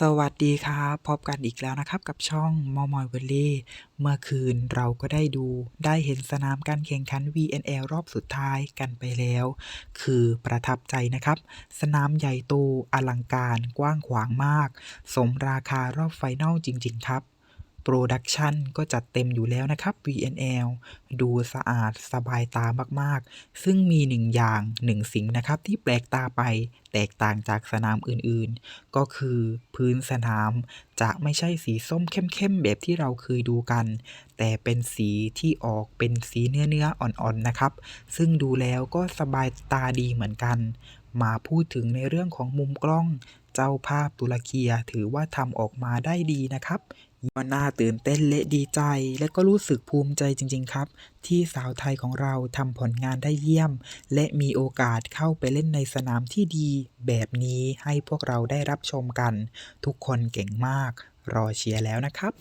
สวัสดีครับพบกันอีกแล้วนะครับ กับช่องมอมอยเวลเล่เมื่อคืนเราก็ได้ดูได้เห็นสนามการแข่งขัน VNL รอบสุดท้ายกันไปแล้ว คือประทับใจนะครับ สนามใหญ่โตอลังการกว้างขวางมาก สมราคารอบไฟนอลจริง ๆ ครับ โปรดักชันก็จัดเต็มอยู่แล้วนะครับ VNL ดูสะอาดสบายตามากๆ ซึ่งมีหนึ่งอย่างหนึ่งสิ่งนะครับที่แปลกตาไปแตกต่างจากสนามอื่นๆ ก็คือพื้นสนามจะไม่ใช่สีส้มเข้มๆ แบบที่เราเคยดูกัน แต่เป็นสีที่ออกเป็นสีเนื้อๆ อ่อนๆ นะครับ ซึ่งดูแล้วก็สบายตาดีเหมือนกัน มาพูดถึงในเรื่องของมุมกล้อง เจ้าภาพตุรเกียถือว่าทำออกมาได้ดีนะครับว่าน่าตื่นเต้นและดีใจ และก็รู้สึกภูมิใจจริง ๆ ครับ ที่สาวไทยของเราทำผลงานได้เยี่ยม และมีโอกาสเข้าไปเล่นในสนามที่ดี แบบนี้ให้พวกเราได้รับชมกัน ทุกคนเก่งมาก รอเชียร์แล้วนะครับ